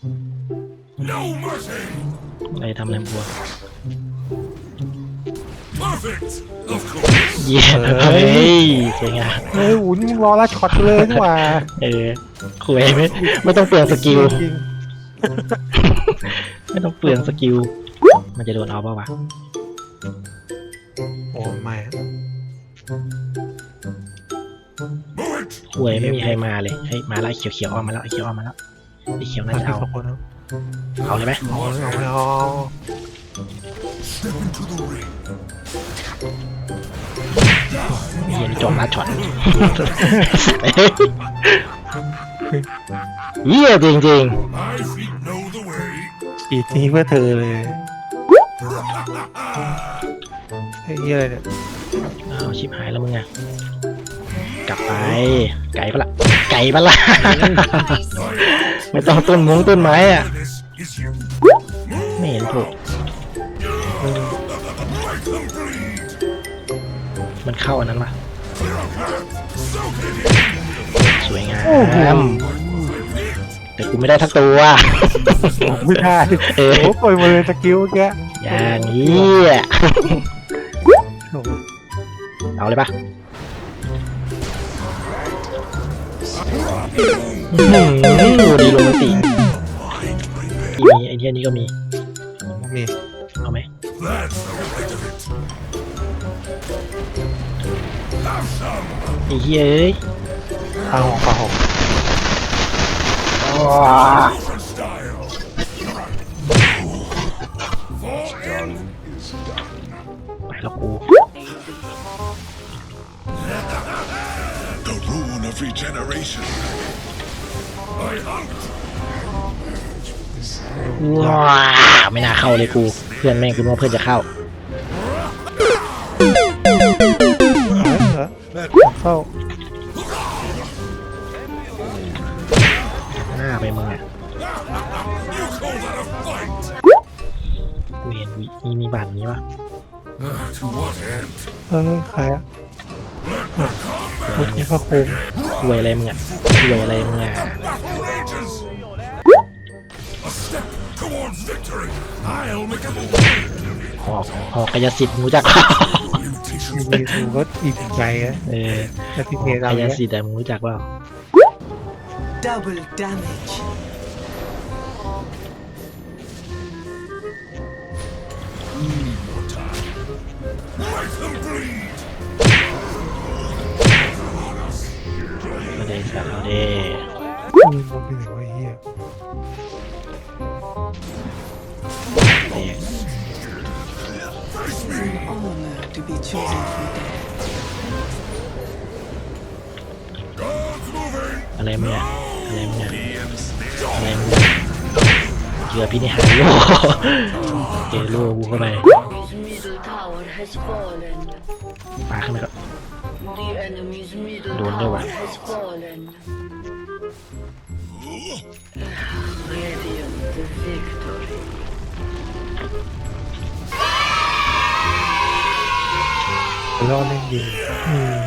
No mercy! อะไรทำอะไรบัว Perfect! Of course! เยี่ยมเฮ้ยสวยงามเฮ้ยหุ่นรอละช็อตเลยนี่หว่าเออคุยไม่ไม่ต้องเปลืองสกิล จริงไม่ต้องเปลืองสกิล มันจะโดนเอาเปล่าวะโอ้ไม่อะ Move it! คุยไม่มีใครมาเลยเฮ้ยมาแล้วไอ้เขียวเขียวๆออกมาแล้วไอ้เขียวออกมาแล้ว ไอ้เขียวน่าจะเอาสองคนนะเอาเลยไหมเอาเอาเอา Step into the ring. เฮียนี่จอมลัดช็อตเยี่ยจริง My feet know the way. อีกนี้เพื่อเธอเลยไอ้เหี้ยอะไรเนี่ยๆอ้าวชิบหายแล้วมึงอะกลับไป ไก่ปะล่ะไก่ปะล่ะ ไม่ต้องต้นมงต้นไม้อะ This is you. ไม่เห็นถูก Make them bleed. มันเข้าอันนั้นปะ Soak it สวยงาโอ้โหมแต่กูไม่ได้ทักตัวไม่ได้เออโอ้โหปล่อยมาเลยตะกิ้วเมื่อกี้อย่างนี้อะโอ้โหเอาเลยปะ อื้อหือดีโรแมนติกมีไอเดียนี้ก็มี มีเอาไหม That's the right of it. Have some. ไอ้เฮ้ยเอ้ยทางของฝาหก Different style. For done is done. ไปแล้วกู The rune of regeneration. I hunt. ว้าไม่น่าเข้าเลยกู เพื่อนแม่งกูนึกว่าเพื่อนจะเข้าเออเออเข้าหน้าไปมึงอะ You call that a fight? กูเห็นวิมีมีบัตรนี้วะ Uh, to what end? เออใครอะเมื่อกี้พระโคมรวยอะไรมึงอะรวยอะไรมึงอะ Battle rages. A step towards victory. I'll make a move. หอกหอกกายสิทธิ์มึงรู้จัก Mutation. มีดูก็อิ่มใจอะเออแต่ที่หเทอกเรากายเนี่ยสิทธิ์แต่มึงรู้จักเปล่า Double damage. Make them สัตว์เอาด้อืมมันเป็นอย่างไรเฮียเด็ก Honor to be chosen for death. อะไรมึงอะอะไรมึงอะอะไรมึงอะเจือพินิหารโลเจอโลกูเข้าไป has fallen. ปาขึ้นไปก็ The enemy's middle Don't know tower what. has fallen. Radiant victory. รอเล่นยิงอืม